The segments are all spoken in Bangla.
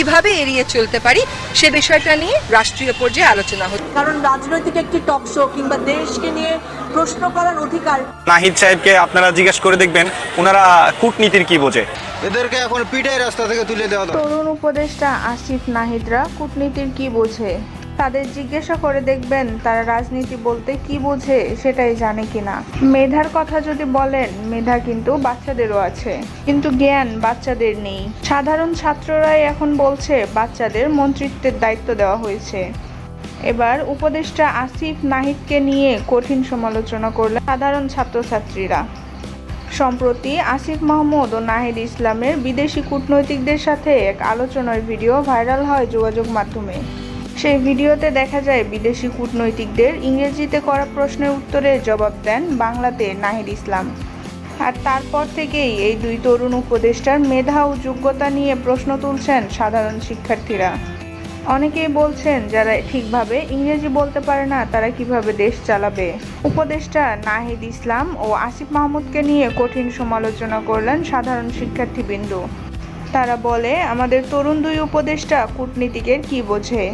কীভাবে এড়িয়ে চলতে পারি সে বিষয়টা নিয়ে রাষ্ট্রীয় পর্যায়ে আলোচনা হচ্ছে। কারণ রাজনৈতিক একটি টক শো কিংবা দেশকে নিয়ে প্রশ্ন করার অধিকার নাহিদ সাহেবকে আপনারা জিজ্ঞেস করে দেখবেন ওনারা কূটনীতির কি বোঝে? এদেরকে এখন পিটাই রাস্তা থেকে তুলে দেওয়া তরুণ উপদেষ্টা আসিফ নাহিদরা কূটনীতির কি বোঝে? তাদের জিজ্ঞাসা করে দেখবেন তারা রাজনীতি বলতে কি বোঝে সেটাই জানে কিনা। মেধার কথা যদি বলেন, মেধা কিন্তু বাচ্চাদেরও আছে। কিন্তু জ্ঞান বাচ্চাদের নেই। সাধারণ ছাত্ররাই এখন বলছে বাচ্চাদের মন্ত্রিত্বের দায়িত্ব দেওয়া হয়েছে। এবার উপদেষ্টা আসিফ নাহিদকে নিয়ে কঠিন সমালোচনা করলেন সাধারণ ছাত্রছাত্রীরা। সম্প্রতি আসিফ মাহমুদ ও নাহিদ ইসলামের বিদেশি কূটনৈতিকদের সাথে এক আলোচনার ভিডিও ভাইরাল হয় যোগাযোগ মাধ্যমে। সেই ভিডিওতে দেখা যায় বিদেশি কূটনৈতিকদের ইংরেজিতে করা প্রশ্নের উত্তরে জবাব দেন বাংলাতে নাহিদ ইসলাম। আর তারপর থেকেই এই দুই তরুণ উপদেষ্টার মেধা ও যোগ্যতা নিয়ে প্রশ্ন তুলছেন সাধারণ শিক্ষার্থীরা। অনেকেই বলছেন, যারা ঠিকভাবে ইংরেজি বলতে পারে না, তারা কীভাবে দেশ চালাবে? উপদেষ্টা নাহিদ ইসলাম ও আসিফ মাহমুদকে নিয়ে কঠিন সমালোচনা করলেন সাধারণ শিক্ষার্থীবৃন্দ। তারা বলে, আমাদের তরুণ দুই উপদেষ্টা কূটনীতিকের কি বোঝে?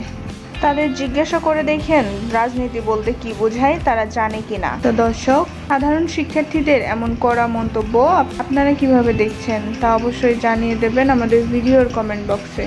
তাদের জিজ্ঞাসা করে দেখেন রাজনীতি বলতে কি বোঝায়, তারা জানে কিনা। তো দর্শক, সাধারণ শিক্ষার্থীদের এমন করা মন্তব্য আপনারা কীভাবে দেখছেন তা অবশ্যই জানিয়ে দেবেন আমাদের ভিডিওর কমেন্ট বক্সে